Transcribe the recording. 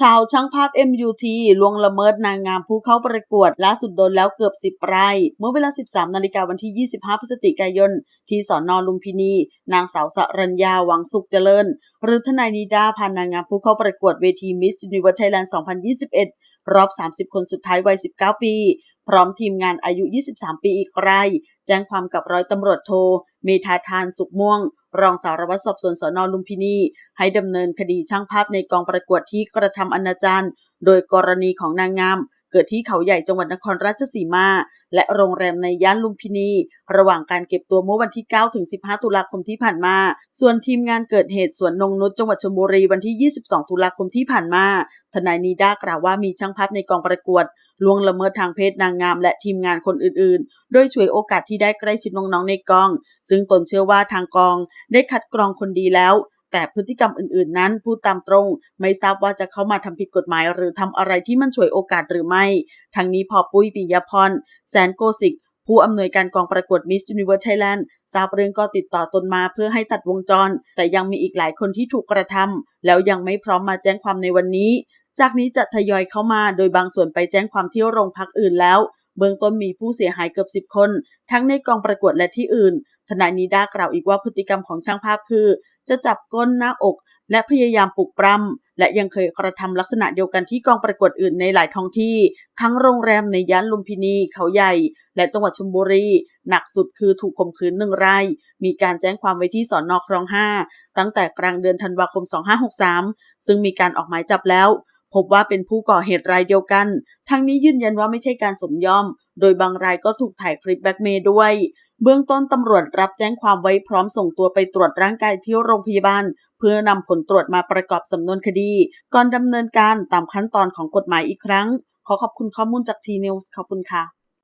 ชาวช่างภาพ MUT ลวงละเมิดนางงามผู้เข้าประกวดล่าสุดโดนแล้วเกือบ 10 รายเมื่อเวลา 13 นาฬิกาวันที่ 25 พฤศจิกายน ที่สอนอลุมพินี นางสาวสรัญญาหวังสุขเจริญ หรือทนายนิดาพานางงามผู้เข้าประกวดเวที Miss Universe Thailand 2021 รอบ 30 คนสุดท้ายวัย 19 ปี พร้อมทีมงานอายุ 23 ปีอีกราย แจ้งความกับร้อยตำรวจโท เมธาทานสุขม่วง รองสารวัตรสอบสวนสนลุมพินี ให้ดำเนินคดีช่างภาพในกองประกวดที่กระทำอนาจารโดยกรณีของนางงาม เกิดที่เขาใหญ่จังหวัดนครราชสีมา และโรงแรมในย่านลุมพินี ระหว่างการเก็บตัวเมื่อวันที่ 9 ถึง 15 ตุลาคมที่ผ่านมา ส่วนทีมงานเกิดเหตุสวนนงนุชจังหวัดชลบุรีวันที่ 22 ตุลาคมที่ผ่านมา ทนายนีด้ากล่าวว่ามีช่างภาพในกองประกวดล่วงละเมิดทางเพศนางงามและทีมงานคนอื่นๆ โดยช่วยโอกาสที่ได้ใกล้ชิดน้องๆในกอง ซึ่งตนเชื่อว่าทางกองได้คัดกรองคนดีแล้ว แต่พฤติกรรมอื่นๆ นั้นพูดตามตรง ไม่ทราบว่าจะเข้ามาทำผิดกฎหมาย หรือทำอะไรที่มันช่วยโอกาสหรือไม่ ทั้งนี้พอปุ้ยปิยพรแสนโกสิกผู้อำนวยการกองประกวด Miss Universe Thailand ทราบเรื่องก็ติดต่อตนมาเพื่อให้ตัดวงจร แต่ยังมีอีกหลายคนที่ถูกกระทำแล้วยังไม่พร้อมมาแจ้งความในวันนี้ จากนี้จะทยอยเข้ามาโดยบางส่วนไปแจ้งความที่โรงพักอื่นแล้ว เบื้องต้นมีผู้เสียหายเกือบ10คน ทั้งในกองประกวดและที่อื่น ทนายนิด้ากล่าวอีกว่าพฤติกรรมของช่างภาพคือ จะจับก้นหน้าอก และพยายามปลุกปล้ำและยังเคยกระทำลักษณะเดียวกันที่กองประกวดอื่นในหลายท้องที่ ทั้งโรงแรมในย่านลุมพินี เขาใหญ่ และจังหวัดชลบุรี หนักสุดคือถูกข่มขืนหนึ่งราย มีการแจ้งความไว้ที่สอนอคลองห้าตั้งแต่กลางเดือนธันวาคม 2563 ซึ่งมีการออกหมายจับแล้ว พบว่าเป็นผู้ก่อเหตุรายเดียวกัน ทั้งนี้ยืนยันว่าไม่ใช่การสมยอม โดยบางรายก็ถูกถ่ายคลิปแบ็กเมย์ด้วย เบื้องต้นตำรวจรับแจ้งความไว้พร้อมส่งตัวไปตรวจร่างกายที่โรงพยาบาล เพื่อนำผลตรวจมาประกอบสำนวนคดี ก่อนดำเนินการตามขั้นตอนของกฎหมายอีกครั้ง ขอขอบคุณข้อมูลจากทีนิวส์ขอบคุณค่ะ